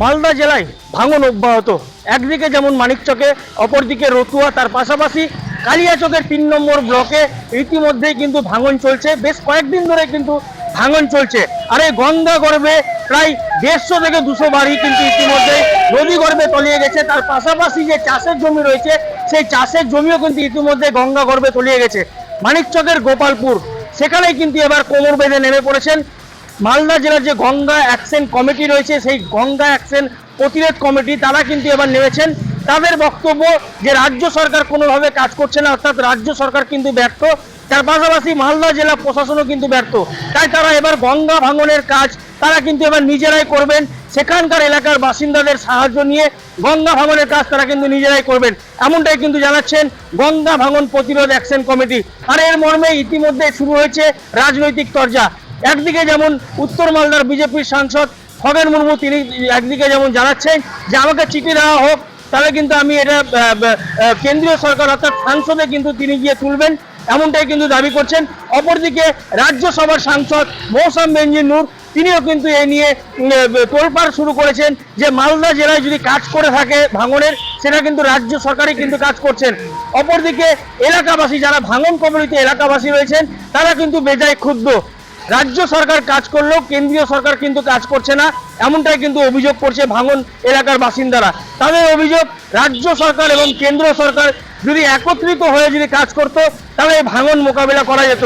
মালদা জেলায় ভাঙন অব্যাহত। একদিকে যেমন মানিকচকে অপরদিকে রতুয়া তার পাশাপাশি কালিয়াচকের তিন নম্বর ব্লকে ইতিমধ্যেই কিন্তু ভাঙন চলছে। বেশ কয়েকদিন ধরে কিন্তু ভাঙন চলছে। আর এই গঙ্গা গর্ভে প্রায় দেড়শো থেকে দুশো বাড়ি কিন্তু ইতিমধ্যে নদী গর্ভে তলিয়ে গেছে। তার পাশাপাশি যে চাষের জমি রয়েছে, সেই চাষের জমিও কিন্তু ইতিমধ্যে গঙ্গা গর্ভে তলিয়ে গেছে। মানিকচকের গোপালপুর, সেখানেই কিন্তু এবার কোমর বেঁধে নেমে পড়েছেন মালদা জেলার যে গঙ্গা অ্যাকশন কমিটি রয়েছে, সেই গঙ্গা অ্যাকশন প্রতিরোধ কমিটি, তারা কিন্তু এবার নেমেছেন। তাদের বক্তব্য যে রাজ্য সরকার কোনোভাবে কাজ করছে না, অর্থাৎ রাজ্য সরকার কিন্তু ব্যর্থ। তার পাশাপাশি মালদা জেলা প্রশাসনও কিন্তু ব্যর্থ। তাই তারা এবার গঙ্গা ভাঙনের কাজ তারা কিন্তু এবার নিজেরাই করবেন। সেখানকার এলাকার বাসিন্দাদের সাহায্য নিয়ে গঙ্গা ভাঙনের কাজ তারা কিন্তু নিজেরাই করবেন। এমনটাই কিন্তু জানাচ্ছেন গঙ্গা ভাঙন প্রতিরোধ অ্যাকশন কমিটি। আর এর মর্মে ইতিমধ্যে শুরু হয়েছে রাজনৈতিক চর্চা একদিকে যেমন উত্তর মালদার বিজেপির সাংসদ খগেন মুর্মু, তিনি একদিকে যেমন জানাচ্ছেন যে আমাকে চিঠি দেওয়া হোক, তাহলে কিন্তু আমি এটা কেন্দ্রীয় সরকার অর্থাৎ সাংসদে কিন্তু তিনি গিয়ে তুলবেন, এমনটাই কিন্তু দাবি করছেন। অপরদিকে রাজ্যসভার সাংসদ মৌসাম বেঞ্জির নূর, তিনিও কিন্তু এ নিয়ে তোলপাড় শুরু করেছেন যে মালদা জেলায় যদি কাজ করে থাকে ভাঙনের, সেটা কিন্তু রাজ্য সরকারই কিন্তু কাজ করছেন। অপরদিকে এলাকাবাসী, যারা ভাঙন কমিটিতে এলাকাবাসী রয়েছেন, তারা কিন্তু বেজায় ক্ষুব্ধ। রাজ্য সরকার কাজ করলেও কেন্দ্রীয় সরকার কিন্তু কাজ করছে না, এমনটাই কিন্তু অভিযোগ করছে ভাঙন এলাকার বাসিন্দারা। তাদের অভিযোগ, রাজ্য সরকার এবং কেন্দ্র সরকার যদি একত্রিত হয়ে যদি কাজ করতো, তাহলে এই ভাঙন মোকাবিলা করা যেত।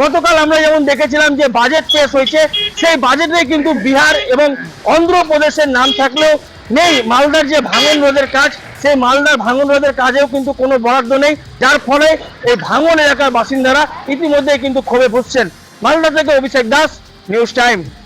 গতকাল আমরা যেমন দেখেছিলাম যে বাজেট পেশ হয়েছে, সেই বাজেটে কিন্তু বিহার এবং অন্ধ্রপ্রদেশের নাম থাকলেও নেই। মালদার যে ভাঙন রোধের কাজ, সেই মালদার ভাঙন রোধের কাজেও কিন্তু কোনো বরাদ্দ নেই। যার ফলে এই ভাঙন এলাকার বাসিন্দারা ইতিমধ্যে কিন্তু ক্ষোভে ফুসছেন মালদা থেকে অভিষেক দাস নিউজ টাইম